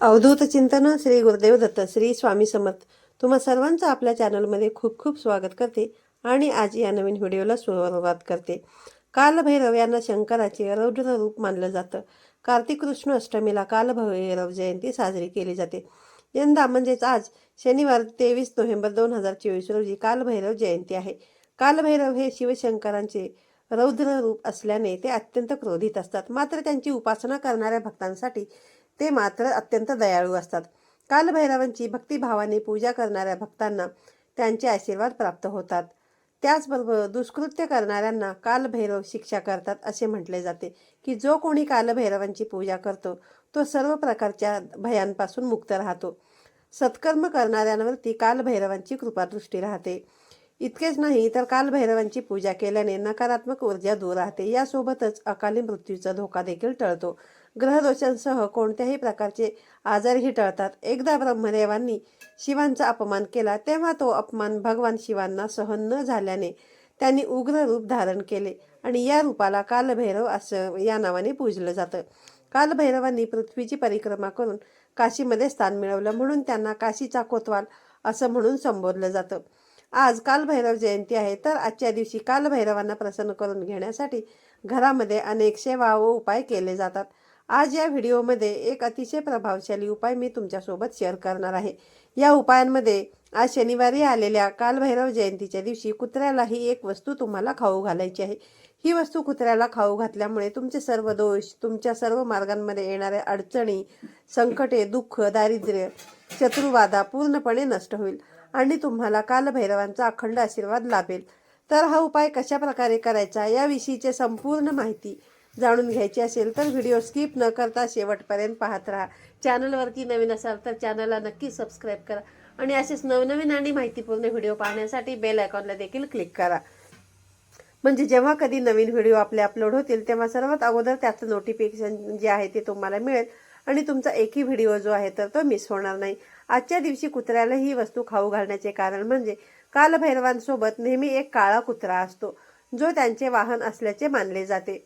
अवधूत चिंतन श्री गुरुदेव दत्त श्री स्वामी समर्थ. तुम्हा सर्वांचं आपल्या चॅनलमध्ये खूप खूप स्वागत करते आणि आज या नवीन व्हिडिओला सुरुवात करते. कालभैरव यांना शंकराचे रौद्र रूप मानलं जातं. कार्तिक कृष्ण अष्टमीला कालभैरव जयंती साजरी केली जाते. यंदा म्हणजेच आज शनिवार तेवीस नोव्हेंबर दोन हजार चोवीस रोजी कालभैरव जयंती आहे. कालभैरव हे शिवशंकरांचे रौद्र रूप असल्याने ते अत्यंत क्रोधित असतात. मात्र त्यांची उपासना करणाऱ्या भक्तांसाठी ते मात्र अत्यंत दयाळू असतात. कालभैरवांची भक्तिभावाने पूजा करणाऱ्या भक्तांना त्यांचे आशीर्वाद प्राप्त होतात. त्याचबरोबर दुष्कृत्य करणाऱ्यांना कालभैरव शिक्षा करतात असे म्हटले जाते की जो कोणी कालभैरवांची पूजा करतो तो सर्व प्रकारच्या भयांपासून मुक्त राहतो. सत्कर्म करणाऱ्यांवरती कालभैरवांची कृपादृष्टी राहते. इतकेच नाही तर कालभैरवांची पूजा केल्याने नकारात्मक ऊर्जा दूर राहते. यासोबतच अकाली मृत्यूचा धोका देखील टळतो. ग्रहदोषांसह कोणत्याही प्रकारचे आजारही टळतात. एकदा ब्रह्मदेवांनी शिवांचा अपमान केला तेव्हा तो अपमान भगवान शिवांना सहन न झाल्याने त्यांनी उग्र रूप धारण केले आणि या रूपाला कालभैरव असं या नावाने पूजलं जातं. कालभैरवांनी पृथ्वीची परिक्रमा करून काशीमध्ये स्थान मिळवलं म्हणून त्यांना काशीचा कोतवाल असं म्हणून संबोधलं जातं. आज कालभैरव जयंती आहे तर आजच्या दिवशी कालभैरवांना प्रसन्न करून घेण्यासाठी घरामध्ये अनेक सेवा व उपाय केले जातात. आज या व्हिडिओमध्ये एक अतिशय प्रभावशाली उपाय मी तुमच्यासोबत शेअर करणार आहे. या उपायांमध्ये आज शनिवारी आलेल्या कालभैरव जयंतीच्या दिवशी कुत्र्याला ही एक वस्तू तुम्हाला खाऊ घालायची आहे. ही वस्तू कुत्र्याला खाऊ घातल्यामुळे तुमचे सर्व दोष तुमच्या सर्व मार्गांमध्ये येणाऱ्या अडचणी संकटे दुःख दारिद्र्य शत्रुवादा पूर्णपणे नष्ट होईल आणि तुम्हाला कालभैरवांचा अखंड आशीर्वाद लाभेल. तर हा उपाय कशा प्रकारे करायचा याविषयीची संपूर्ण माहिती जाणून घ्यायची असेल तर व्हिडिओ स्किप न करता शेवटपर्यंत पाहत राहा. चॅनलवरती नवीन असाल तर चॅनलला नक्की सबस्क्राईब करा आणि असेच नवनवीन आणि माहितीपूर्ण व्हिडिओ पाहण्यासाठी बेल आयकॉनला देखील क्लिक करा. म्हणजे जेव्हा कधी नवीन व्हिडिओ आपले अपलोड होतील तेव्हा सर्वात अगोदर त्याचं नोटिफिकेशन जे आहे ते तुम्हाला मिळेल आणि तुमचा एकही व्हिडिओ जो आहे तर तो मिस होणार नाही. आजच्या दिवशी कुत्र्याला ही वस्तू खाऊ घालण्याचे कारण म्हणजे कालभैरवांसोबत नेहमी एक काळा कुत्रा असतो जो त्यांचे वाहन असल्याचे मानले जाते.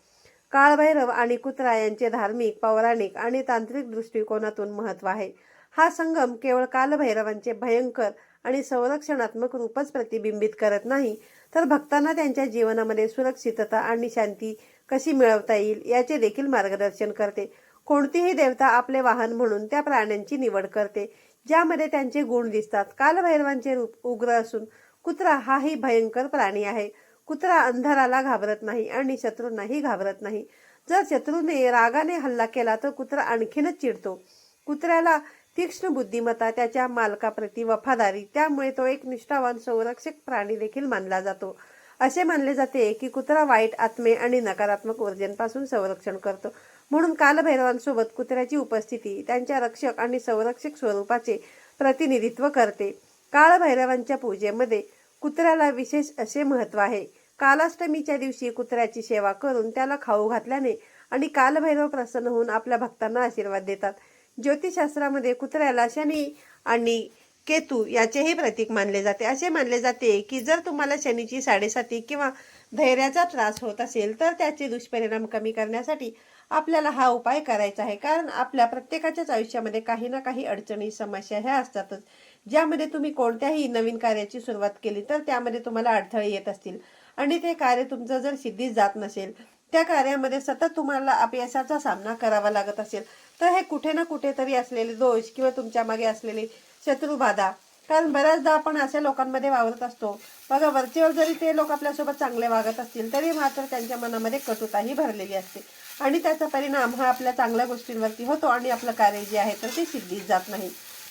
काळभैरव आणि कुत्रा यांचे धार्मिक पौराणिक आणि तांत्रिक दृष्टिकोनातून महत्त्व आहे. हा संगम केवळ कालभैरवांचे भयंकर आणि संरक्षणात्मक रूपच प्रतिबिंबित करत नाही तर भक्तांना त्यांच्या जीवनामध्ये सुरक्षितता आणि शांती कशी मिळवता येईल याचे देखील मार्गदर्शन करते. कोणतीही देवता आपले वाहन म्हणून त्या प्राण्यांची निवड करते ज्यामध्ये त्यांचे गुण दिसतात. कालभैरवांचे रूप उग्र असून कुत्रा हाही भयंकर प्राणी आहे. कुत्रा अंधाराला घाबरत नाही आणि शत्रूंनाही घाबरत नाही. जर शत्रूने रागाने हल्ला केला तर कुत्रा आणखीनच चिडतो. कुत्र्याला तीक्ष्ण बुद्धिमत्ता त्याच्या मालकाप्रती वफादारी त्यामुळे तो एक निष्ठावान संरक्षक प्राणी देखील मानला जातो. असे मानले जाते की कुत्रा वाईट आत्मे आणि नकारात्मक ऊर्जेपासून संरक्षण करतो. म्हणून कालभैरवांसोबत कुत्र्याची उपस्थिती त्यांच्या रक्षक आणि संरक्षक स्वरूपाचे प्रतिनिधित्व करते. काळभैरवांच्या पूजेमध्ये कुत्र्याला विशेष असे महत्त्व आहे. कालाष्टमीच्या दिवशी कुत्र्याची सेवा करून त्याला खाऊ घातल्याने आणि कालभैरव प्रसन्न होऊन आपल्या भक्तांना आशीर्वाद देतात. ज्योतिषशास्त्रामध्ये कुत्र्याला शनी आणि केतू याचेही प्रतीक मानले जाते. असे मानले जाते की जर तुम्हाला शनीची साडेसाती किंवा धैर्याचा त्रास होत असेल तर त्याचे दुष्परिणाम कमी करण्यासाठी आपल्याला हा उपाय करायचा आहे. कारण आपल्या प्रत्येकाच्याच आयुष्यामध्ये काही ना काही अडचणी समस्या ह्या असतातच. ज्यामध्ये तुम्ही कोणत्याही नवीन कार्याची सुरुवात केली तर त्यामध्ये तुम्हाला अडथळे येत असतील. आणि ते कार्य तुमचं जर सिद्धीच जात नसेल त्या कार्यामध्ये सतत तुम्हाला अपयशाचा सामना करावा लागत असेल तर हे कुठे ना कुठेतरी असलेले दोष किंवा तुमच्या मागे असलेली शत्रुबाधा कारण बऱ्याचदा आपण अशा लोकांमध्ये वावरत असतो. बघा वरचेवर जरी ते लोक आपल्यासोबत चांगले वागत असतील तरी मात्र त्यांच्या मनामध्ये कटुताही भरलेली असते. आणि त्याचा परिणाम हा आपल्या चांगल्या गोष्टींवरती होतो आणि आपलं कार्य जे आहे तर ते सिद्धी जात नाही.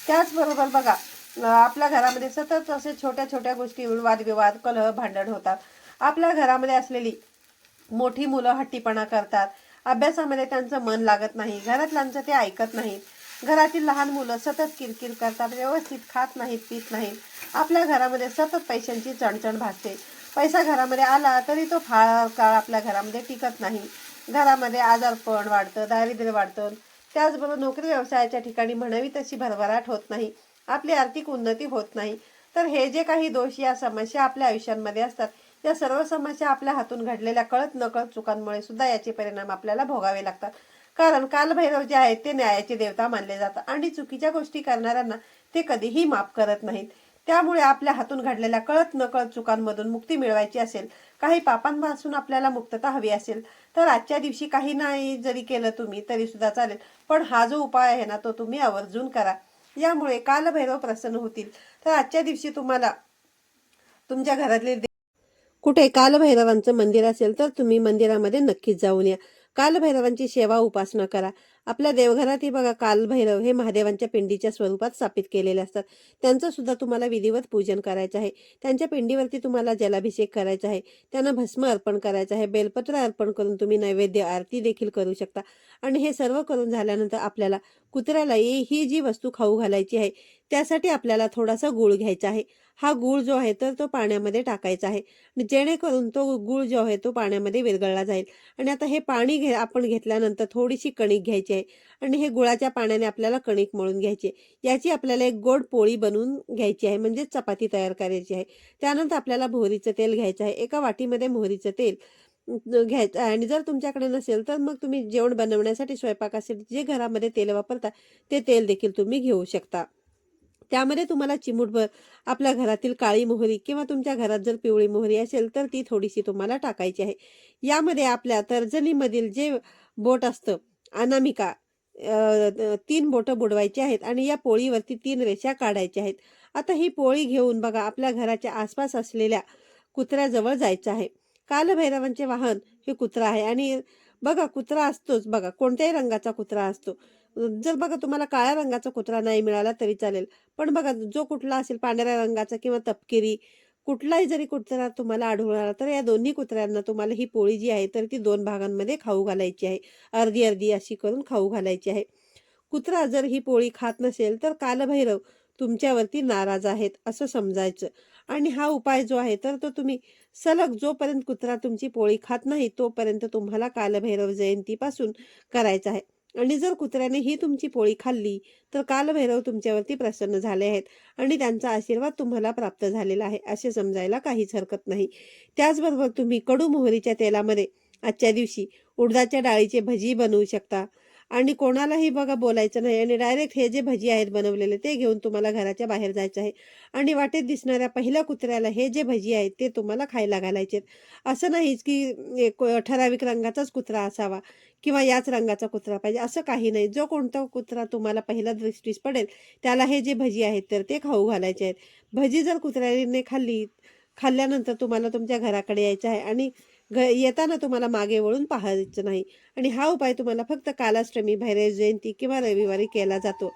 त्याचबरोबर बघा आपल्या घरामध्ये सतत असे छोट्या छोट्या गोष्टीवर वादविवाद कलह भांडण होतात. आपल्या घरामध्ये असलेली मोठी मुलं हट्टीपणा करतात. अभ्यासामध्ये त्यांचं मन लागत नाही. घरातल्यांचं ते ऐकत नाहीत. घरातील लहान मुलं सतत किरकिर करतात व्यवस्थित खात नाहीत पित नाहीत. आपल्या घरामध्ये सतत पैशांची चणचण भासते. पैसा घरामध्ये आला तरी तो फार काळ आपल्या घरामध्ये टिकत नाही. घरामध्ये आजारपण वाढतं दारिद्र्य वाढतं. त्याचबरोबर नोकरी व्यवसायाच्या ठिकाणी म्हणावी तशी भरभराट होत नाही. आपली आर्थिक उन्नती होत नाही. तर हे जे काही दोष या समस्या आपल्या आयुष्यांमध्ये असतात या सर्व समस्या आपल्या हातून घडलेल्या कळत नकळत चुकांमुळे सुद्धा याचे परिणाम आपल्याला भोगावे लागतात. कारण कालभैरव जे आहेत ते न्यायाचे देवता मानले जातात आणि चुकीच्या गोष्टी करणाऱ्यांना ते कधीही माफ करत नाहीत. त्यामुळे आपल्या हातून घडलेल्या कळत नकळत चुकांमधून मुक्ती मिळवायची असेल काही पापांपासून आपल्याला मुक्तता हवी असेल तर आजच्या दिवशी काही नाही जरी केलं तुम्ही तरी सुद्धा चालेल. पण हा जो उपाय आहे ना तो तुम्ही आवर्जून करा. यामुळे कालभैरव प्रसन्न होतील. तर आजच्या दिवशी तुम्हाला तुमच्या घरातले कुठे कालभैरवांचं मंदिर असेल तर तुम्ही मंदिरामध्ये नक्कीच जाऊन या. कालभैरवांची सेवा उपासना करा. आपल्या देवघरातही बघा कालभैरव हे महादेवांच्या पिंडीच्या स्वरूपात स्थापित केलेले असतात. त्यांचं सुद्धा तुम्हाला विधिवत पूजन करायचं आहे. त्यांच्या पिंडीवरती तुम्हाला जलाभिषेक करायचा आहे. त्यांना भस्म अर्पण करायचं आहे. बेलपत्र अर्पण करून तुम्ही नैवेद्य आरती देखील करू शकता. आणि हे सर्व करून झाल्यानंतर आपल्याला कुत्र्याला ही जी वस्तू खाऊ घालायची आहे त्यासाठी आपल्याला थोडासा गुळ घ्यायचा आहे. हा गुळ जो आहे तर तो पाण्यामध्ये टाकायचा आहे. जेणेकरून तो गुळ जो आहे तो पाण्यामध्ये विरघळला जाईल. आणि आता हे पाणी घे आपण घेतल्यानंतर थोडीशी कणिक घ्यायची आहे आणि हे गुळाच्या पाण्याने आपल्याला कणिक मळून घ्यायची. आहे याची आपल्याला एक गोड पोळी बनवून घ्यायची आहे म्हणजेच चपाती तयार करायची आहे. त्यानंतर आपल्याला मोहरीचं तेल घ्यायचं आहे. एका वाटीमध्ये मोहरीचं तेल घ्यायचं आणि जर तुमच्याकडे नसेल तर मग तुम्ही जेवण बनवण्यासाठी स्वयंपाकासाठी जे घरामध्ये तेल वापरता ते तेल देखील तुम्ही घेऊ शकता. त्यामध्ये तुम्हाला चिमूटभर आपल्या घरातील काळी मोहरी किंवा तुमच्या घरात जर पिवळी मोहरी असेल तर ती थोडीशी तुम्हाला टाकायची आहे. यामध्ये आपल्या तर्जनीमधील जे बोट असतं अनामिका तीन बोटं बुडवायची आहेत आणि या पोळीवरती तीन रेषा काढायच्या आहेत. आता ही पोळी घेऊन बघा आपल्या घराच्या आसपास असलेल्या कुत्र्याजवळ जायचं आहे. कालभैरवांचे वाहन हे कुत्रा आहे आणि बघा कुत्रा असतोच. बघा कोणत्याही रंगाचा कुत्रा असतो. जर बघा तुम्हाला काळ्या रंगाचा कुत्रा नाही मिळाला तरी चालेल. पण बघा जो कुठला असेल पांढऱ्या रंगाचा किंवा तपकिरी कुठलाही जरी कुत्रा तुम्हाला आढळून आला तर या दोन्ही कुत्र्यांना तुम्हाला ही पोळी जी आहे तर ती दोन भागांमध्ये खाऊ घालायची आहे. अर्धी अर्धी अशी करून खाऊ घालायची आहे. कुत्रा जर ही पोळी खात नसेल तर कालभैरव तुमच्यावरती नाराज आहेत असं समजायचं. आणि हा उपाय जो आहे तर तो तुम्ही सलग जोपर्यंत कुत्रा तुमची पोळी खात नाही तोपर्यंत तुम्हाला कालभैरव जयंतीपासून करायचा आहे. आणि जर कुत्र्याने ही तुमची पोळी खाल्ली तर कालभैरव तुमच्यावरती प्रसन्न झाले आहेत आणि त्यांचा आशीर्वाद तुम्हाला प्राप्त झालेला आहे असे समजायला काहीच हरकत नाही. त्याचबरोबर तुम्ही कडू मोहरीच्या तेलामध्ये आजच्या दिवशी उडदाच्या डाळीचे भजी बनवू शकता. आणि कोणालाही बघा बोलायचं नाही आणि डायरेक्ट हे जे भजी आहेत बनवलेले ते घेऊन तुम्हाला घराच्या बाहेर जायचं आहे. आणि वाटेत दिसणाऱ्या पहिल्या कुत्र्याला हे जे भजी आहेत ते तुम्हाला खायला घालायचे असं नाहीच की एक ठराविक रंगाचाच कुत्रा असावा किंवा याच रंगाचा कुत्रा पाहिजे असं काही नाही. जो कोणता कुत्रा तुम्हाला पहिला दृष्टीस पडेल त्याला हे जे भजी आहेत तर ते खाऊ घालायचे आहेत. भजी जर कुत्र्याने खाल्ली खाल्ल्यानंतर तुम्हाला तुमच्या घराकडे यायचं आहे आणि घ येताना तुम्हाला मागे वळून पाहायचं नाही. आणि हा उपाय तुम्हाला फक्त कालाष्टमी भैरव जयंती किंवा रविवारी केला जातो.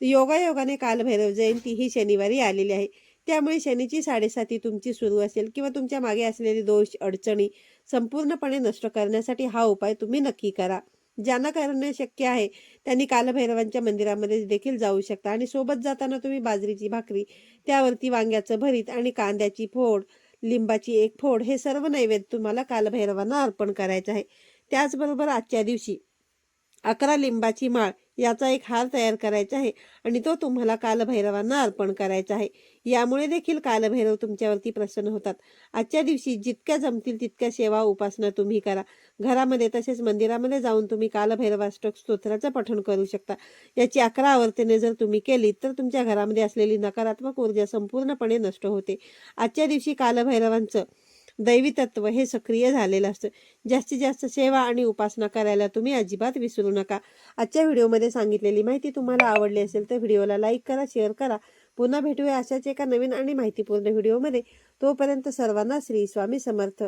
योगायोगाने कालभैरव जयंती ही शनिवारी आलेली आहे. त्यामुळे शनीची साडेसाती तुमची सुरू असेल किंवा तुमच्या मागे असलेली दोष अडचणी संपूर्णपणे नष्ट करण्यासाठी हा उपाय तुम्ही नक्की करा. ज्यांना करणे शक्य आहे त्यांनी कालभैरवांच्या मंदिरामध्ये देखील जाऊ शकता. आणि सोबत जाताना तुम्ही बाजरीची भाकरी त्यावरती वांग्याचं भरीत आणि कांद्याची फोड लिंबाची एक फोड हे सर्व नैवेद्य तुम्हाला कालभैरवांना अर्पण करायचं आहे. त्याचबरोबर आजच्या दिवशी अकरा लिंबाची माळ याचा एक हार तयार करायचा आहे आणि तो तुम्हाला कालभैरवांना अर्पण करायचा आहे. यामुळे देखील कालभैरव तुमच्यावरती प्रसन्न होतात. आजच्या दिवशी जितक्या जमतील तितक्या सेवा उपासना तुम्ही करा. घरामध्ये तसेच मंदिरामध्ये जाऊन तुम्ही कालभैरवाष्टक स्तोत्राचं पठण करू शकता. याची अकरा आवर्तने जर तुम्ही केली तर तुमच्या घरामध्ये असलेली नकारात्मक ऊर्जा संपूर्णपणे नष्ट होते. आजच्या दिवशी कालभैरवांचं दैवी तत्व हे सक्रिय झालेलं असतं. जास्तीत जास्त सेवा आणि उपासना करायला तुम्ही अजिबात विसरू नका. आजच्या व्हिडिओमध्ये सांगितलेली माहिती तुम्हाला आवडली असेल तर व्हिडिओला लाईक करा शेअर करा. पुन्हा भेटूया अशाच एका नवीन आणि माहितीपूर्ण व्हिडिओमध्ये. तोपर्यंत सर्वांना श्री स्वामी समर्थ.